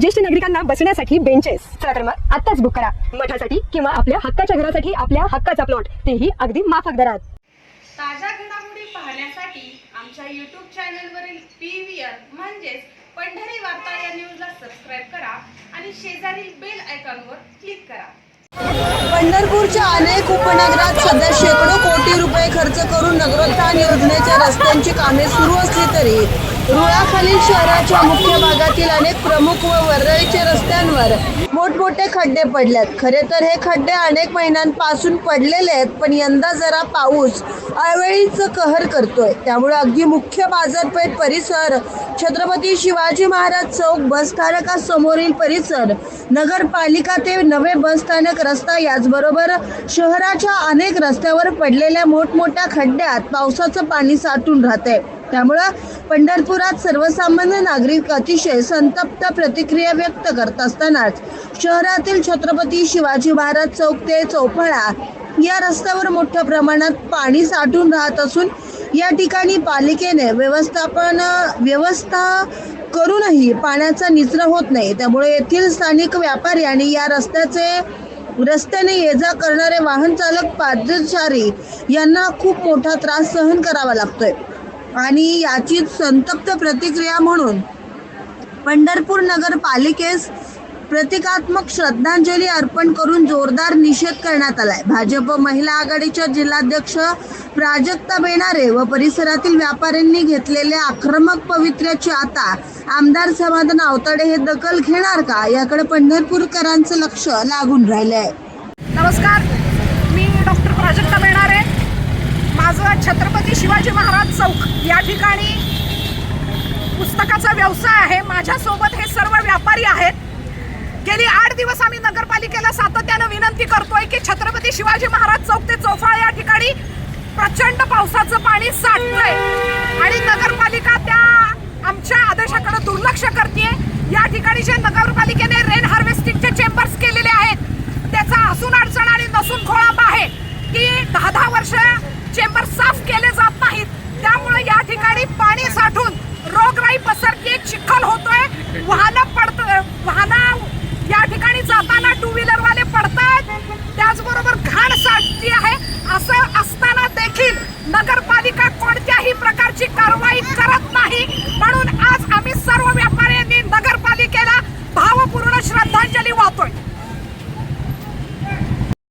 ज्येष्ठ नागरिकांना बसण्यासाठी बेंचेस चला तर मग आत्ताच बुक करा. मठासाठी किंवा आपल्या हक्काच्या घरासाठी आपल्या हक्काचा प्लॉट तेही अगदी माफक दरात. ताज्या घडामोडी पाहण्यासाठी आमच्या यूट्यूब चॅनलवरील पी व्ही आर म्हणजेच पंढरी वार्ता या न्यूजला सबस्क्राईब करा आणि शेजारील बेल आयकॉनवर क्लिक करा. पंढरपूरच्या अनेक उपनगरात सध्या शेकडो कोटी रुपये खर्च करून नगरोत्थान योजनेच्या रस्त्यांची कामे सुरू असली तरी रुळाखालील शहराच्या मुख्य भागातील अनेक प्रमुख व वरळीच्या रस्त्यांवर मोठमोठे खड्डे पडलेत खरे तर हे खड्डे अनेक महिन्यांपासून पडलेले आहेत पण यंदा जरा पाऊस अवेळीच कहर करतोय. त्यामुळे अगदी मुख्य बाजारपेठ परिसर छत्रपती शिवाजी महाराज चौक बस स्थानकासमोरील परिसर नगरपालिका ते नवे बस स्थानक रस्ता याचबरोबर शहराच्या अनेक रस्त्यावर पडलेल्या मोठमोठ्या खड्ड्यात पावसाचं पाणी साठून राहते त्यामुळं पंढरपुरात सर्वसामान्य नागरिक अतिशय संतप्त प्रतिक्रिया व्यक्त करत असतानाच शहरातील छत्रपती शिवाजी महाराज चौक ते चौफळा या रस्त्यावर मोठ्या प्रमाणात पाणी साठून राहत असून या ठिकाणी पालिकेने व्यवस्थापन व्यवस्था करूनही पाण्याचा निचरा होत नाही. त्यामुळे येथील स्थानिक व्यापारी आणि या रस्त्याचे रस्त्याने ये जा करणारे वाहन चालक पादचारी यांना खूप मोठा त्रास सहन करावा लागतोय. आणि याची संतप्त प्रतिक्रिया म्हणून पंढरपूर नगरपालिकेस प्रतिकात्मक श्रद्धांजली अर्पण करून जोरदार निषेध करण्यात आलाय. भाजप महिला आघाडीच्या जिल्हाध्यक्ष प्राजक्ता बेणारे व परिसरातील व्यापाऱ्यांनी घेतलेल्या आक्रमक पवित्र्याची आता आमदार समाधान आवताडे हे दखल घेणार का? याकडे पंढरपूरकरांचं लक्ष लागून राहिलंय. आहे नमस्कार. मी डॉक्टर प्राजक्ता छत्रपती शिवाजी महाराज चौक. या ठिकाणी पुस्तकाचा व्यवसाय आहे. माझ्यासोबत हे सर्व व्यापारी आहेत. गेली आठ दिवस आम्ही नगरपालिकेला सातत्यानं विनंती करतोय की छत्रपती शिवाजी महाराज चौक ते चोफाळ या ठिकाणी प्रचंड पावसाचं पाणी साठलंय आणि नगरपालिका त्या आमच्या आदेशाकडे दुर्लक्ष करते या ठिकाणी जे नगरपालिकेने रेन हार्वेस्टिंगचे चेंबर्स केलेले आहेत त्याचा असून अडचण आणि नसून खोळाप आहे. की दहा दहा वर्ष चेंबर साफ केले जात नाहीत. त्यामुळे या ठिकाणी पाणी साठून रोगराई पसरते चिखल होतोय. वाहन पडत वाहन या ठिकाणी जाताना टू व्हीलर वाले पडतात. त्याचबरोबर घाण साठती आहे. असं